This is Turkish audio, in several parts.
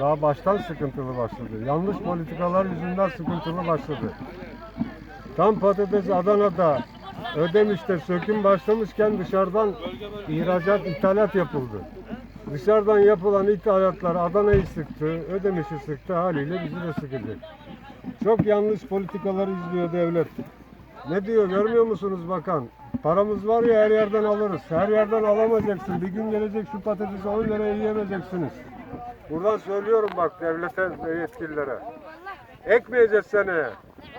Daha baştan sıkıntılı başladı. Yanlış politikalar yüzünden sıkıntılı başladı. Tam patates Adana'da Ödemiş'te söküm başlamışken dışarıdan ihracat, ithalat yapıldı. Dışarıdan yapılan ithalatlar Adana'yı sıktı, Ödemiş'i sıktı haliyle bizi de sıkacak. Çok yanlış politikalar izliyor devlet. Ne diyor görmüyor musunuz bakan? Paramız var ya her yerden alırız. Her yerden alamayacaksın. Bir gün gelecek şu patatesi 10 liraya yiyemeyeceksiniz. Buradan söylüyorum bak devlete ve yetkililere. Ekmeyeceğiz seneye.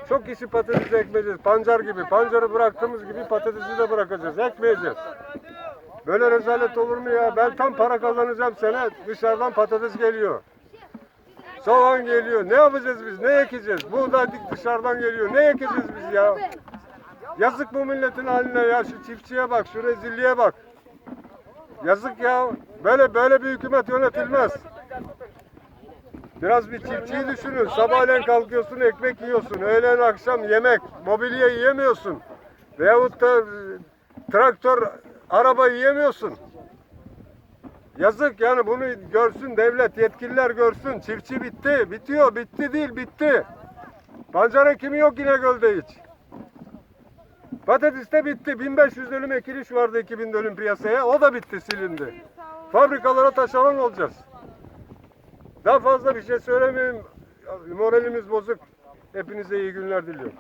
Çok kişi patates ekmeyeceğiz. Pancar gibi. Pancarı bıraktığımız gibi patatesi de bırakacağız. Ekmeyeceğiz. Böyle rezalet olur mu ya? Ben tam para kazanacağım sene. Dışarıdan patates geliyor. Soğan geliyor. Ne yapacağız biz? Ne ekeceğiz? Buğday dışarıdan geliyor. Ne ekeceğiz biz ya? Yazık bu milletin haline ya. Şu çiftçiye bak. Şu rezilliğe bak. Yazık ya. Böyle böyle bir hükümet yönetilmez. Biraz bir çiftçiyi düşünün. Sabahleyin kalkıyorsun ekmek yiyorsun. Öğlen akşam yemek. Mobilya yiyemiyorsun. Veyahut da e, traktör, araba yiyemiyorsun. Yazık yani bunu görsün devlet, yetkililer görsün. Çiftçi bitti, bitiyor, bitti değil, bitti. Pancar ekimi yok İnegöl'de hiç. Patates de bitti. 1500 dönüm ekiliş vardı 2000 dönüm piyasaya. O da bitti, silindi. Fabrikalara taşeron olacağız. Daha fazla bir şey söylemeyeyim. Moralimiz bozuk. Hepinize iyi günler diliyorum.